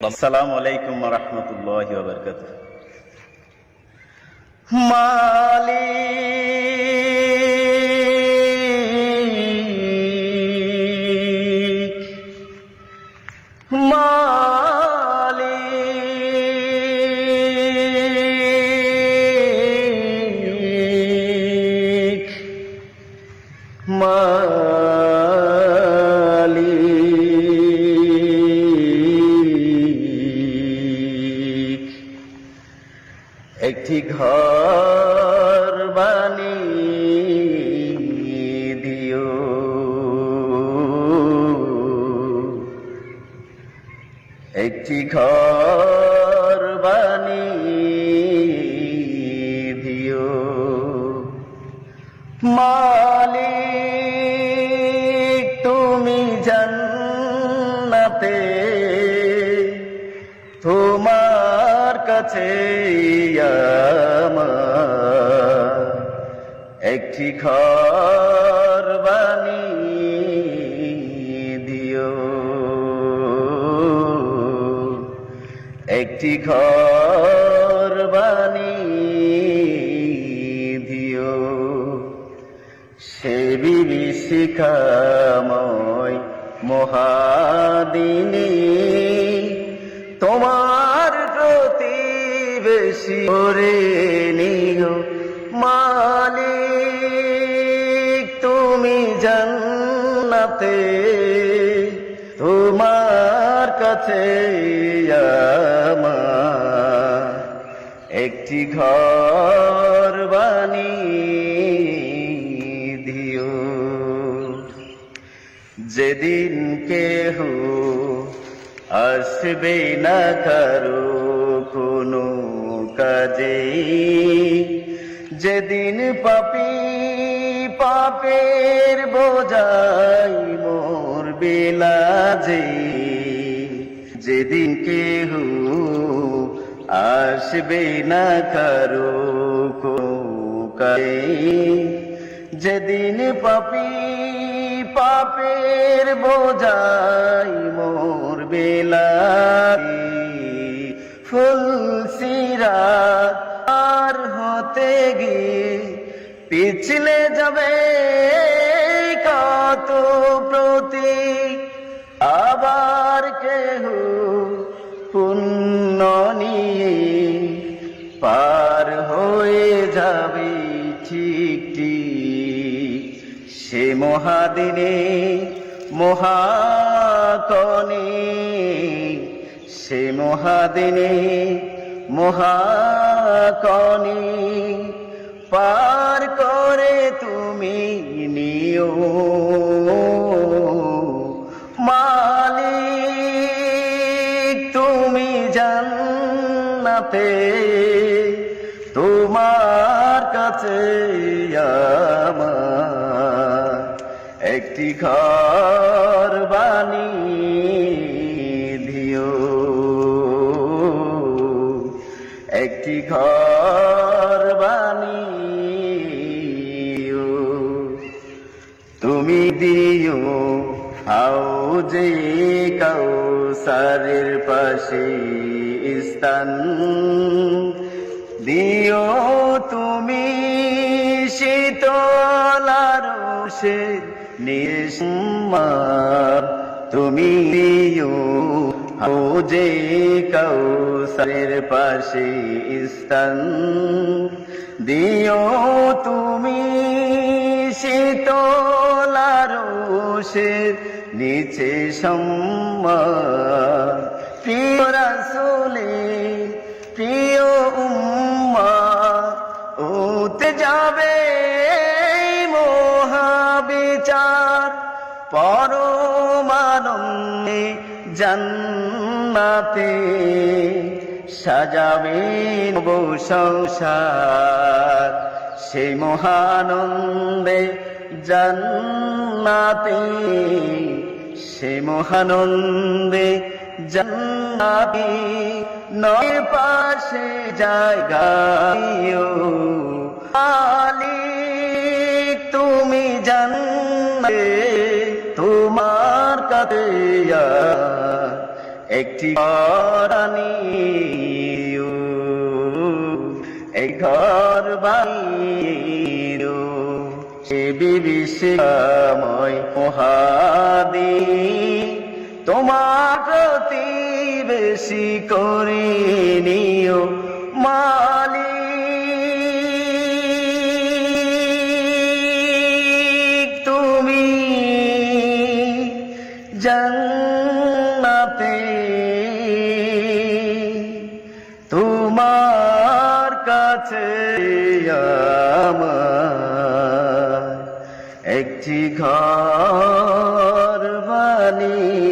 আসসালামু আলাইকুম রহমতুল্লাহ বরকাত মালিক মালিক মালিক একটি ঘর বানিয়ে দিও। একটি ঘর বানিয়ে দিও। মালিক তুমি জান্নাতে আমার। একটি ঘর বানিয়ে দিও। একটি ঘর বানিয়ে দিও। সে বিভীষিকাময় মহাদিনী তোমার প্রতিবেশী করে নিও। মালিক, তুমি জান্নাতে, তোমার কাছে একটি ঘর বানিয়ে দিও। যেদিন কেহ আসবে না কারও কোনো কাজে। যেদিন পাপি পাপের বোঝাই মোর বেলাজে, যেদিন কেহ আসবে না কারও যেদিন পাপি পাপের বোঝাই মোর বেলা আর হতে গিয়ে পিছলে যাবে কত প্রতি। আবার কেহ পুণ্য নিয়ে পার হয়ে যাবে ঠিক ঠিক। সে মহাদিনে মহাকনে সে মহাদিনে মহাকনে পার করে তুমি নিও। মালিক তুমি জান্নাতে তোমার কাছে আমার একটি ঘর বানিয়ে একটি ঘর বানিও। তুমি দিও হাউজে কাউসারের পাশে স্থান। দিও তুমি শীতলার সে নিসমার তুমি দিও হাউজে সের পাশে স্তন দিও তুমি শীতলারোষে নিচে সম্মান প্রিয় রাসুলে প্রিয় জান্নাতে সাজাবে সংসার। সেই মহানন্দে জান্নাতে, সে মহানন্দে জান্নাতে নয় পাশে জায়গায় আলী তুমি জানবে তোমার কাছে একটি ঘরানিও এই ঘর বাড়িও সে বিভীষিকাময় মহাদি তোমার প্রতি বেশি করে নিও মালিক, তুমি জন্নাতে আমার একটি ঘর বানিয়ে